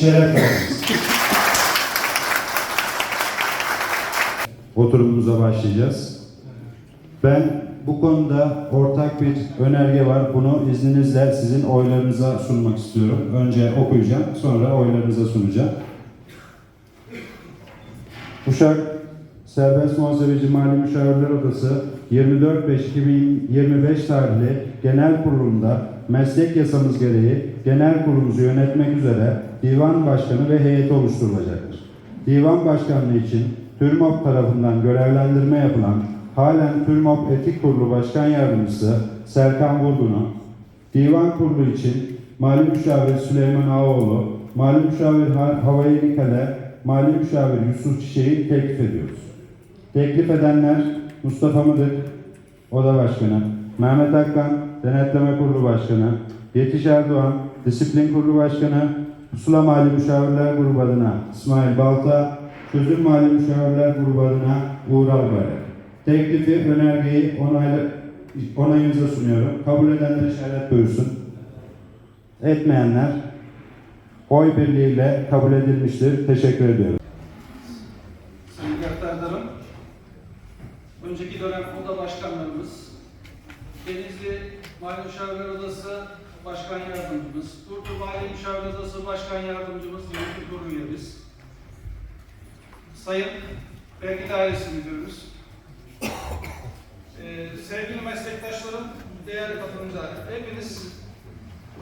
şeref verdiniz. Oturumumuza başlayacağız. Ben bu konuda ortak bir önerge var. Bunu izninizle sizin oylarınıza sunmak istiyorum. Önce okuyacağım, sonra oylarınıza sunacağım. Uşak Serbest Muhasebeci Mali Müşavirler Odası 24.5.2025 tarihli genel kurulunda meslek yasamız gereği genel kurulumuzu yönetmek üzere divan başkanı ve heyeti oluşturulacaktır. Divan başkanlığı için TÜRMOP tarafından görevlendirme yapılan halen TÜRMOP Etik Kurulu Başkan Yardımcısı Serkan Vurgun'u, Divan Kurulu için Mali Müşavir Süleyman Ağaoğlu, Mali Müşavir Ha- Havayı Nikale, Mali Müşavir Yusuf Çiçek'i teklif ediyoruz. Teklif edenler Mustafa Mıdık, Oda Başkanı, Mehmet Akkan, Denetleme Kurulu Başkanı, Yetiş Erdoğan, Disiplin Kurulu Başkanı, Pusula Mali Müşavirler Grubu adına İsmail Balta, Çözüm Mali Müşavirler Grubu adına Uğur Albayrak. Teklifi, önergeyi onayla, onayınıza sunuyorum. Kabul edenler işaret buyursun. Etmeyenler oy birliğiyle kabul edilmiştir. Teşekkür ediyorum. Sayın Yaktardarım, önceki dönem oda başkanlarımız, Denizli Mali Müşavirler Odası Başkan Yardımcımız, Turtu Mali Müşavirler Odası Başkan Yardımcımız, Yönetim Kurulu üyemiz, Sayın Vergi Dairesi Müdürümüz, Ee, sevgili meslektaşlarım, değerli katılımcılar, hepiniz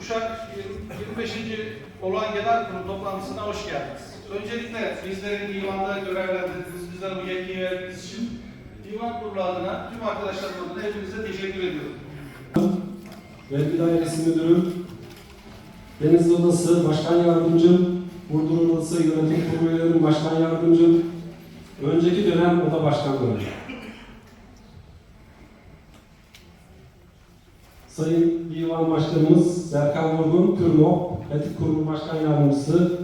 Uşak 25. olan genel kurul toplantısına hoş geldiniz. Öncelikle bizlerin divanda görevlendirdiğiniz, bizlere bu yetkiyi verdiğiniz için divan kurulu adına tüm arkadaşlarım adına hepinize teşekkür ediyorum. Vergi Dairesi Müdürüm, Denizli Odası Başkan Yardımcım, Burdur Odası Yönetim Kurulu Üyeleri Başkan Yardımcım, önceki dönem Oda Başkanları. Sayın Divan Başkanımız Serkan Vurgun, TÜRMOP, Etik Kurulu Başkan Yardımcısı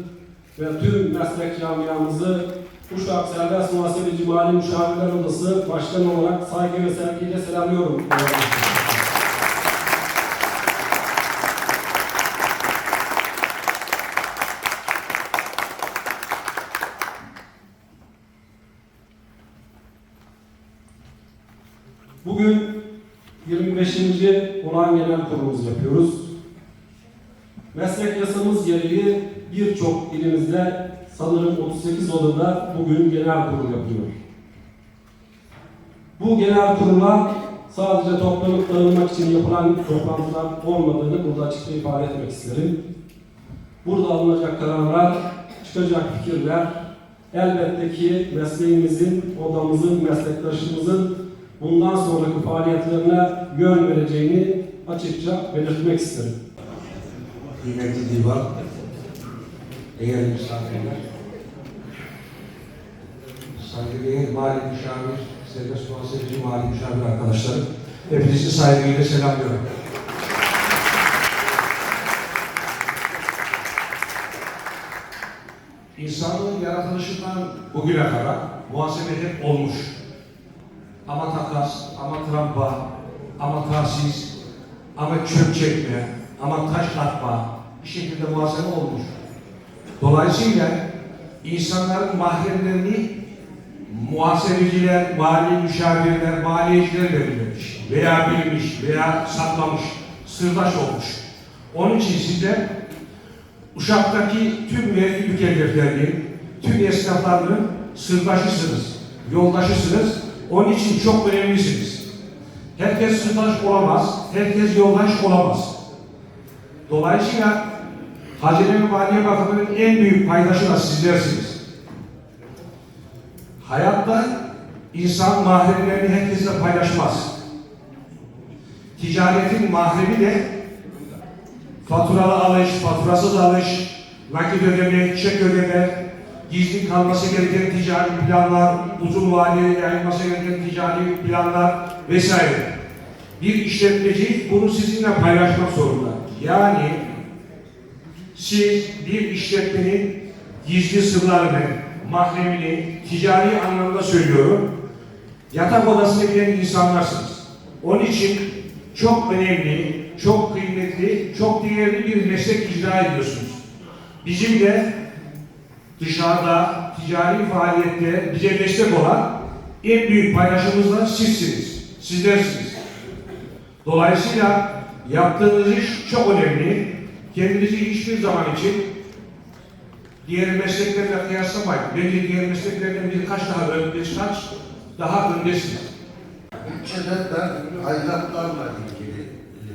ve tüm meslek camiamızı Uşak Serbest Muhasebeci Mali Müşavirler Odası Başkanı olarak saygı ve sevgiyle selamlıyorum. Bugün 25. olan genel kurulumuzu yapıyoruz. Meslek yasamız gereği birçok ilimizde sanırım 38 odada bugün genel kurul yapıyor. Bu genel kurula sadece toplanıp dağılmak için yapılan toplantılar olmadığını burada açıkça ifade etmek isterim. Burada alınacak kararlar, çıkacak fikirler elbette ki mesleğimizin, odamızın, meslektaşımızın bundan sonraki faaliyetlerine yön vereceğini açıkça belirtmek isterim. Kıymetli divan, değerli misafirler, saygıdeğer mali müşavir, serbest muhasebeci mali müşavir arkadaşlarım, hepinizi saygıyla selamlıyorum. İnsanlığın yaratılışından bugüne kadar muhasebe hep olmuş. Ama takas, ama trampa, ama tahsis, ama çöp çekme, ama taş atma bir şekilde muhasebe olmuş. Dolayısıyla insanların mahremlerini muhasebeciler, mali müşavirler, maliyeciler belirlemiş veya bilmiş veya saklamış, sırdaş olmuş. Onun için size Uşak'taki tüm vergi mükelleflerinin, tüm esnaflarının sırdaşısınız, yoldaşısınız. Onun için çok önemlisiniz. Herkes sırdaş olamaz, herkes yoldaş olamaz. Dolayısıyla Hazine ve Maliye Bakanlığı'nın en büyük paydaşı da sizlersiniz. Hayatta insan mahremlerini herkesle paylaşmaz. Ticaretin mahremi de faturalı alış, faturasız alış, nakit ödeme, çek ödeme, gizli kalması gereken ticari planlar, uzun vadeli yayılması gereken ticari planlar vesaire. Bir işletmeci bunu sizinle paylaşmak zorunda. Yani siz bir işletmenin gizli sırlarını, mahremini, ticari anlamda söylüyorum, yatak odasına giren insanlarsınız. Onun için çok önemli, çok kıymetli, çok değerli bir meslek icra ediyorsunuz. bizim de dışarıda ticari faaliyette bize destek olan en büyük paydaşımız da sizsiniz. Sizlersiniz. Dolayısıyla yaptığınız iş çok önemli. Kendinizi hiçbir zaman için diğer mesleklerle kıyaslamayın. Bence diğer mesleklerden birkaç daha önde, birkaç daha öndesiniz. Bütçede ben aidatlarla ilgili e,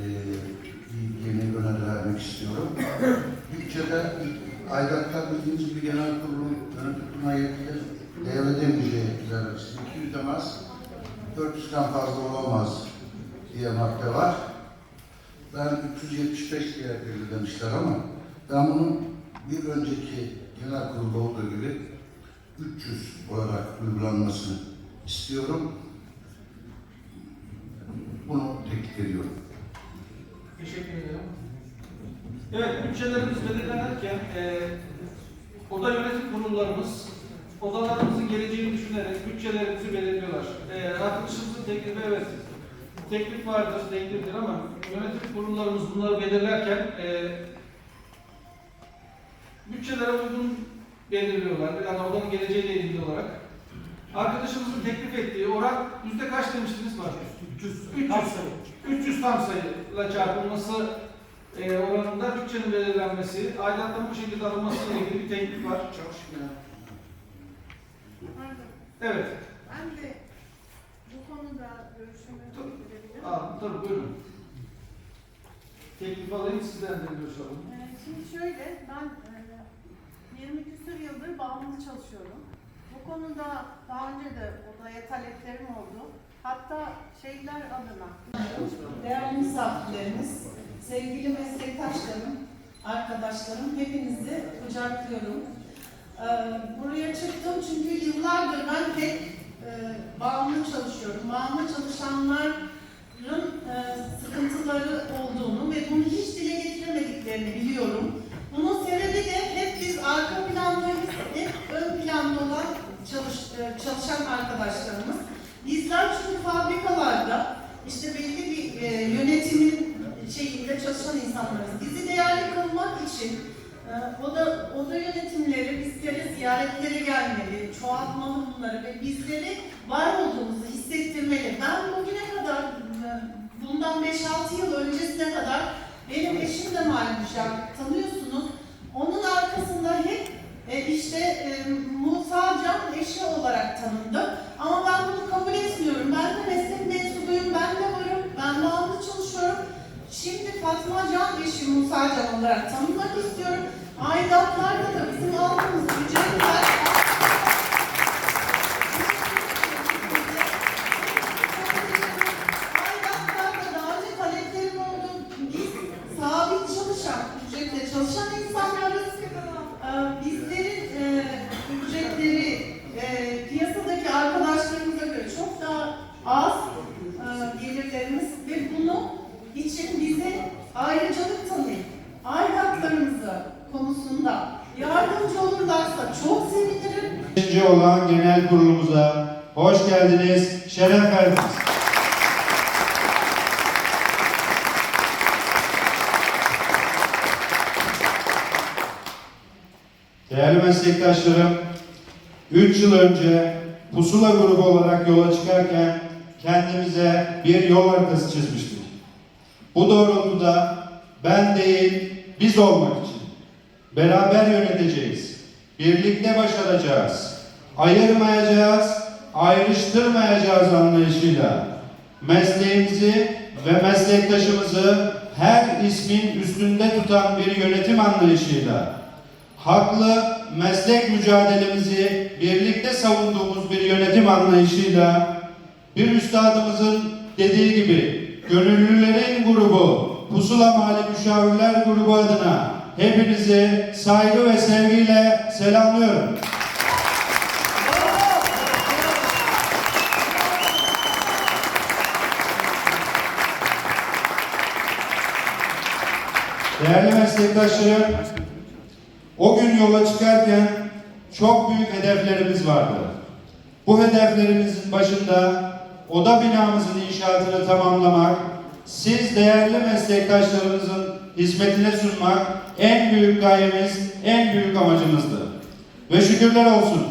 yeni öneri vermek istiyorum. Bütçede aidatlar bildiğiniz gibi genel kurulun yönetim kuruluna yetkileri devredemeyeceği yetkiler arasında 200'den az, 400'den fazla olamaz diye madde var. Ben 375 diye belirlemişler ama ben bunun bir önceki genel kurulda olduğu gibi 300 olarak uygulanmasını istiyorum. Bunu teklif ediyorum. Teşekkür ederim. Evet, bütçelerimiz belirlenirken e, oda yönetim kurullarımız odalarımızın geleceğini düşünerek bütçelerimizi belirliyorlar. E, arkadaşımızın teklifi evet, teklif vardır, tekliftir ama yönetim kurullarımız bunları belirlerken e, bütçelere uygun belirliyorlar. Yani odanın geleceğiyle ilgili olarak. Arkadaşımızın teklif ettiği oran yüzde kaç demiştiniz var? 300. 300. 300 tam sayıyla çarpılması e, oranında bütçenin belirlenmesi, aidatların bu şekilde alınmasıyla ilgili bir teklif var. Pardon, Evet. ben de konuda görüşümü bildirebilirim. Aa, tabii buyurun. Teklif alayım sizden de görüş alalım. Ee, Şimdi şöyle, ben e, 20 küsur yıldır bağımlı çalışıyorum. Bu konuda daha önce de odaya taleplerim oldu. Hatta şeyler adına, değerli misafirlerimiz, sevgili meslektaşlarım, arkadaşlarım, hepinizi kucaklıyorum. Ee, Buraya çıktım çünkü yıllardır ben tek e, bağımlı çalışıyorum. Bağımlı çalışanların e, sıkıntıları olduğunu ve bunu hiç dile getiremediklerini biliyorum. Bunun sebebi de hep biz arka plandayız, hep ön planda olan çalış, e, çalışan arkadaşlarımız. Bizler çünkü fabrikalarda işte belli bir e, yönetimin şeyinde çalışan insanlarız. Bizi değerli kılmak için oda, oda yönetimleri bizlere ziyaretlere gelmeli, çoğaltmalı bunları ve bizleri var olduğumuzu hissettirmeli. Ben bugüne kadar, e, bundan 5-6 yıl öncesine kadar benim eşim de malmüşak, tanıyorsunuz. Onun arkasında hep e, işte e, Musa Can eşi olarak tanındı. Ama ben bunu kabul etmiyorum. Ben de meslek mensubuyum, ben de varım, ben bağımlı çalışıyorum. Şimdi Fatma Can eşi Musa Can olarak tanınmak istiyorum. Aidatlarda olan genel kurulumuza hoş geldiniz, şeref verdiniz. Değerli meslektaşlarım, 3 yıl önce Pusula grubu olarak yola çıkarken kendimize bir yol haritası çizmiştik. Bu doğrultuda ben değil, biz olmak için beraber yöneteceğiz. Birlikte başaracağız. Ayırmayacağız, ayrıştırmayacağız anlayışıyla mesleğimizi ve meslektaşımızı her ismin üstünde tutan bir yönetim anlayışıyla haklı meslek mücadelemizi birlikte savunduğumuz bir yönetim anlayışıyla bir üstadımızın dediği gibi gönüllülerin grubu Pusula Mali Müşavirler grubu adına hepinizi saygı ve sevgiyle selamlıyorum. Değerli meslektaşlarım, o gün yola çıkarken çok büyük hedeflerimiz vardı. Bu hedeflerimizin başında oda binamızın inşaatını tamamlamak, siz değerli meslektaşlarımızın hizmetine sunmak en büyük gayemiz, en büyük amacımızdı. Ve şükürler olsun.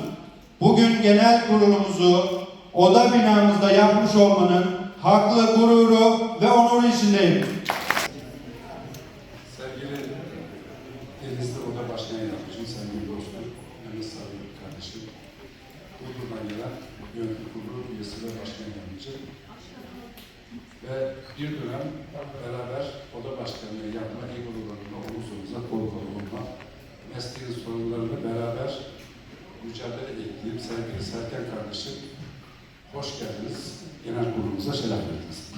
Bugün genel kurulumuzu oda binamızda yapmış olmanın haklı gururu ve onuru içindeyim. Sevgili Denizli Oda Başkanı Yardımcım, sevgili dostum, Mehmet Sarı kardeşim, Burdur'dan gelen yönetim kurulu üyesi ve başkan yardımcı ve bir dönem beraber oda başkanlığı yapma, egolularında omuz omuza kol kola olma, mesleğin sorunlarını beraber mücadele ettiğim sevgili Serkan kardeşim, hoş geldiniz. Genel kurulumuza şeref verdiniz.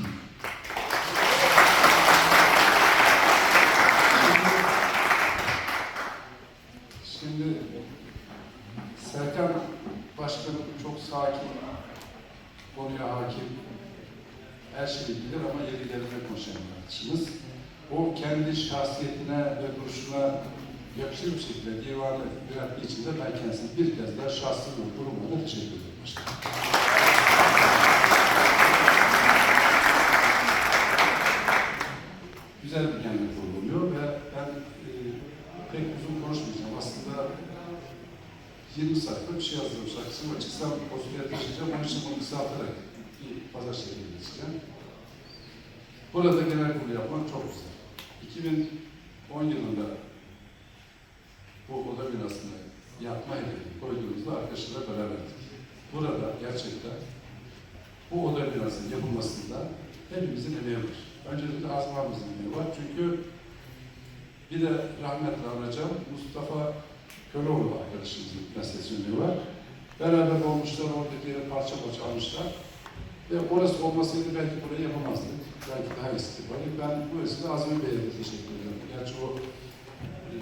Şimdi Serkan Başkanım çok sakin, konuya hakim, her şeyi bilir ama yeri gelince konuşan bir arkadaşımız. O kendi şahsiyetine ve duruşuna yakışır bir şekilde divanı yönettiği için de ben kendisine bir kez şahsi ve kurumuna teşekkür. Güzel bir kendi kuruluyor ve ben e, pek uzun konuşmayacağım. Aslında 20 sayfa bir şey yazdım şarkısını açıksam o süreye taşıyacağım. Onun için bunu kısaltarak bir pazar şekilde geçeceğim. Burada genel kurulu yapmak çok güzel. 2010 yılında bu oda binasını yapma koyduğumuzda arkadaşlarla beraberdik. Burada gerçekten bu oda binasının yapılmasında hepimizin emeği var. Öncelikle abimizin emeği var. Çünkü bir de rahmetli anacağım Mustafa Köroğlu arkadaşımızın meselesi var. Beraber olmuşlar, oradaki yeri parça parça almışlar. Ve orası olmasaydı belki burayı yapamazdık. Belki daha istikbali. Ben bu esnada Azmi Bey'e teşekkür ederim. Gerçi o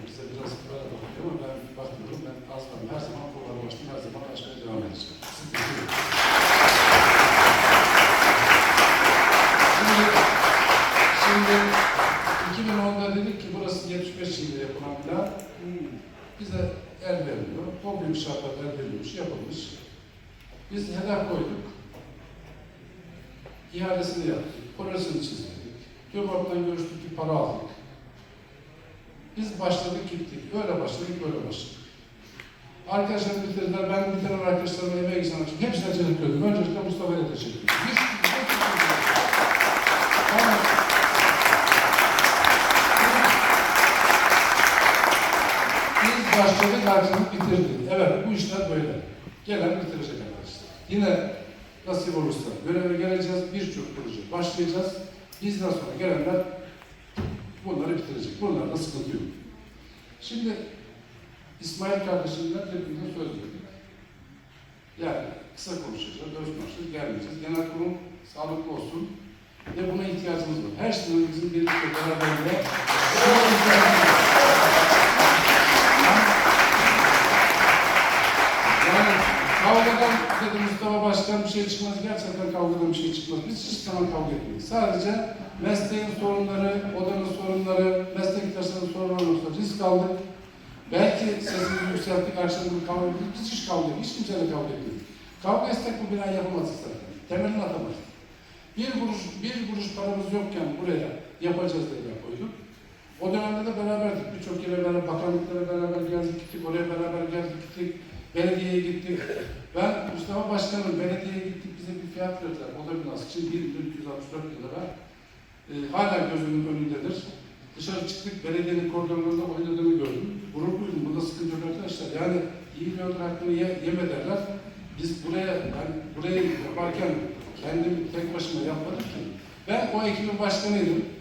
bize biraz para bakıyor ama ben bakmıyorum. Ben Azmi her zaman kolları başladım, her zaman aşmaya devam edeceğim. Şimdi, şimdi 2010'da dedik ki burası 75 yılında yapılan plan bize el vermiyor. O gün şartlar el verilmiş, yapılmış. Biz hedef koyduk. İhalesini yaptık. Projesini çizdik. TÜRMOP'tan görüştük bir para aldık. Biz başladık gittik. Öyle başladık, böyle başladık. Arkadaşlarım bitirdiler. Ben bitiren arkadaşlarıma emeği geçen için hepsine teşekkür ederim. Öncelikle Mustafa'ya teşekkür ederim. Ama Biz başladık, harcadık, bitirdik. Evet, bu işler böyle. Gelen bitirecek arkadaşlar. Yine nasip olursa göreve geleceğiz, birçok proje başlayacağız. Bizden sonra gelenler bunları bitirecek. Bunlarda sıkıntı yok. Şimdi İsmail kardeşimden hepimize söz verdik. Yani kısa konuşacağız, öz konuşacağız, gelmeyeceğiz. Genel kurum sağlıklı olsun ve buna ihtiyacımız var. Her bizim birlikte beraberinde buna ihtiyacımız var. Yani kavgadan dedi Mustafa Başkan bir şey çıkmaz. Gerçekten kavgadan bir şey çıkmaz. Biz hiç zaman kavga etmeyiz. Sadece mesleğin sorunları, odanın sorunları, meslektaşların sorunları olursa risk aldık. Belki sesimizi yükselttik, akşamını kavga ettik. Biz hiç kavga etmedik. Hiç kimseyle kavga etmedik. Kavga etsek bu binayı yapamazdık zaten. Temelini atamazdık. Bir kuruş, bir kuruş paramız yokken buraya yapacağız diye koyduk. O dönemde de beraberdik. Birçok yere beraber, bakanlıklara beraber geldik gittik, oraya beraber geldik gittik. Belediyeye gittik. Ben Mustafa Başkanım belediyeye gittik bize bir fiyat verdiler. Oda binası için 1 milyon 264 bin lira. Ee, hala gözümün önündedir. Dışarı çıktık, belediyenin koridorlarında oynadığını gördüm. Gurur duydum, bunda sıkıntı yok arkadaşlar. Yani iyi bir ödül hakkını ye, yeme derler. Biz buraya, ben burayı yaparken kendim tek başıma yapmadım ki. Ben o ekibin başkanıydım.